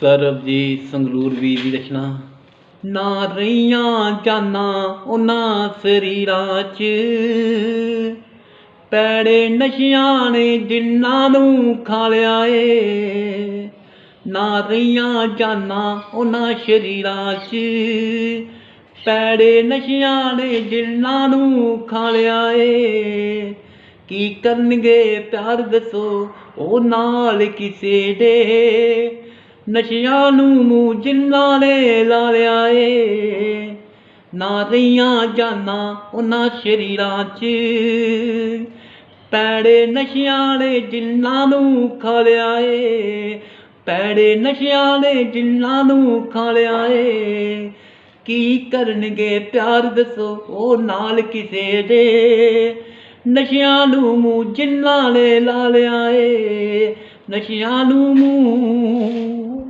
ਸਰਬਜੀਤ ਸੰਗਰੂਰ ਵੀਰ ਦੀ ਰਚਨਾ। ਨਾ ਰਹੀਆਂ ਜਾਨਾਂ ਉਹਨਾਂ ਸਰੀਰਾਂ 'ਚ। ਪੈੜੇ ਨਸ਼ਿਆਂ ਨੇ ਜਿਨ੍ਹਾਂ ਨੂੰ ਖਾ ਲਿਆ ਏ। ਨਾ ਰਹੀਆਂ ਜਾਨਾਂ ਉਹਨਾਂ ਸ਼ਰੀਰਾਂ 'ਚ। ਪੈੜੇ ਨਸ਼ਿਆਂ ਨੇ ਜਿਨ੍ਹਾਂ ਨੂੰ ਖਾ ਲਿਆ ਏ। ਕੀ ਕਰਨਗੇ ਪਿਆਰ ਦੱਸੋ, ਉਹ ਨਾਲ ਕਿਸੇ ਦੇ। ਨਸ਼ਿਆਂ ਨੂੰ ਮੂੰਹ ਜਿਨ੍ਹਾਂ ਨੇ ਲਾ ਲਿਆ ਏ। ਨਾ ਰਹੀਆਂ ਜਾਨਾਂ ਉਹਨਾਂ ਸ਼ਰੀਰਾਂ 'ਚ। ਪੈੜੇ ਨਸ਼ਿਆਂ ਨੇ ਜਿਨ੍ਹਾਂ ਨੂੰ ਖਾ ਲਿਆ ਏ। ਪੈੜੇ ਨਸ਼ਿਆਂ ਨੇ ਜਿਨ੍ਹਾਂ ਨੂੰ ਖਾ ਲਿਆ ਏ। ਕੀ ਕਰਨਗੇ ਪਿਆਰ ਦੱਸੋ ਉਹ ਨਾਲ ਕਿਸੇ ਦੇ। ਨਸ਼ਿਆਂ ਨੂੰ ਮੂੰਹ ਜਿਨ੍ਹਾਂ ਨੇ ਲਾ ਲਿਆ ਏ। ਨਸ਼ਿਆਂ ਨੂੰ ਮੂੰਹ